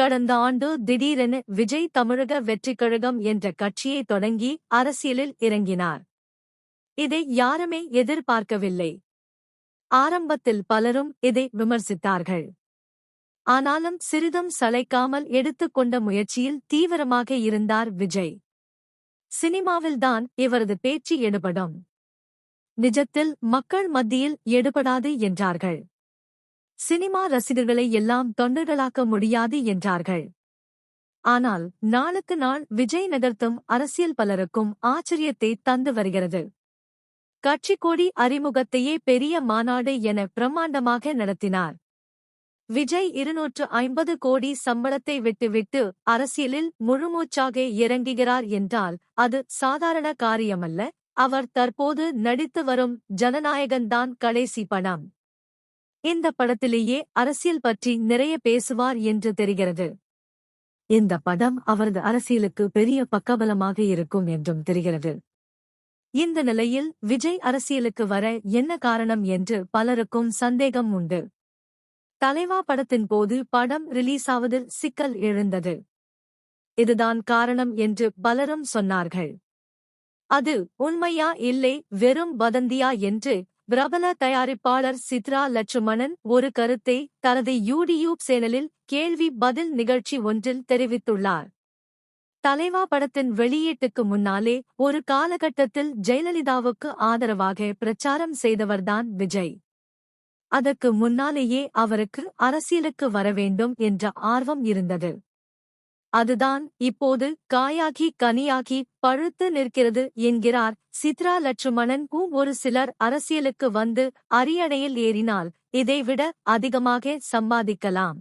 கடந்த ஆண்டு திடீரென விஜய் தமிழக வெற்றிக் கழகம் என்ற கட்சியை தொடங்கி அரசியலில் இறங்கினார். இதை யாருமே எதிர்பார்க்கவில்லை. ஆரம்பத்தில் பலரும் இதை விமர்சித்தார்கள். ஆனாலும் சிறிதும் சளைக்காமல் எடுத்துக்கொண்ட முயற்சியில் தீவிரமாக இருந்தார் விஜய். சினிமாவில்தான் இவரது பேச்சு எடுபடும். நிஜத்தில் மக்கள் மத்தியில் எடுபடாது என்றார்கள். சினிமா ரசிகர்களை எல்லாம் தொண்டர்களாக்க முடியாது என்றார்கள். ஆனால் நாளுக்கு நாள் விஜய் நகர்த்தும் அரசியல் பலருக்கும் ஆச்சரியத்தை தந்து வருகிறது. கட்சி கோடி அறிமுகத்தையே பெரிய மாநாடு என பிரம்மாண்டமாக நடத்தினார். விஜய் இருநூற்று ஐம்பது கோடி சம்பளத்தை விட்டுவிட்டு அரசியலில் முழுமூச்சாக இறங்குகிறார் என்றால் அது சாதாரண காரியமல்ல. அவர் தற்போது நடித்து வரும் ஜனநாயகன்தான் கடைசி பணம் இந்த படத்திலேயே அரசியல் பற்றி நிறைய பேசுவார் என்று தெரிகிறது. இந்த படம் அவரது அரசியலுக்கு பெரிய பக்கபலமாக இருக்கும் என்றும் தெரிகிறது. இந்த நிலையில் விஜய் அரசியலுக்கு வர என்ன காரணம் என்று பலருக்கும் சந்தேகம் உண்டு. தலைவா படத்தின் போது படம் ரிலீஸ் ஆவதில் சிக்கல் எழுந்தது. இதுதான் காரணம் என்று பலரும் சொன்னார்கள். அது உண்மையா இல்லை வெறும் வதந்தியா என்று பிரபல தயாரிப்பாளர் சித்ரா லட்சுமணன் ஒரு கருத்தை தனது யூடியூப் சேனலில் கேள்வி பதில் நிகழ்ச்சி ஒன்றில் தெரிவித்துள்ளார். தலைவா படத்தின் வெளியீட்டுக்கு முன்னாலே ஒரு காலகட்டத்தில் ஜெயலலிதாவுக்கு ஆதரவாக பிரச்சாரம் செய்தவர்தான் விஜய். அதற்கு முன்னாலேயே அவருக்கு அரசியலுக்கு வரவேண்டும் என்ற ஆர்வம் இருந்தது. அதுதான் இப்போது காயாகி கனியாகி பழுத்து நிற்கிறது என்கிறார் சித்ரா லட்சுமணன் ஒரு சிலர் அரசியலுக்கு வந்து அரியணையில் ஏறினால் இதைவிட அதிகமாக சம்பாதிக்கலாம்.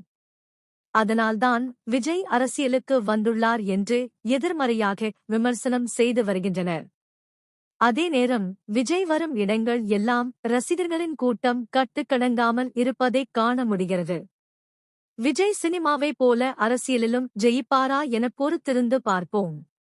அதனால்தான் விஜய் அரசியலுக்கு வந்துள்ளார் என்று எதிர்மறையாக விமர்சனம் செய்து வருகின்றனர். அதே நேரம் விஜய் வரும் இடங்கள் எல்லாம் ரசிகர்களின் கூட்டம் கட்டுக்கடங்காமல் இருப்பதைக் காண முடிகிறது. விஜய் சினிமாவைப் போல அரசியலிலும் ஜெயிப்பாரா என பொறுத்திருந்து பார்ப்போம்.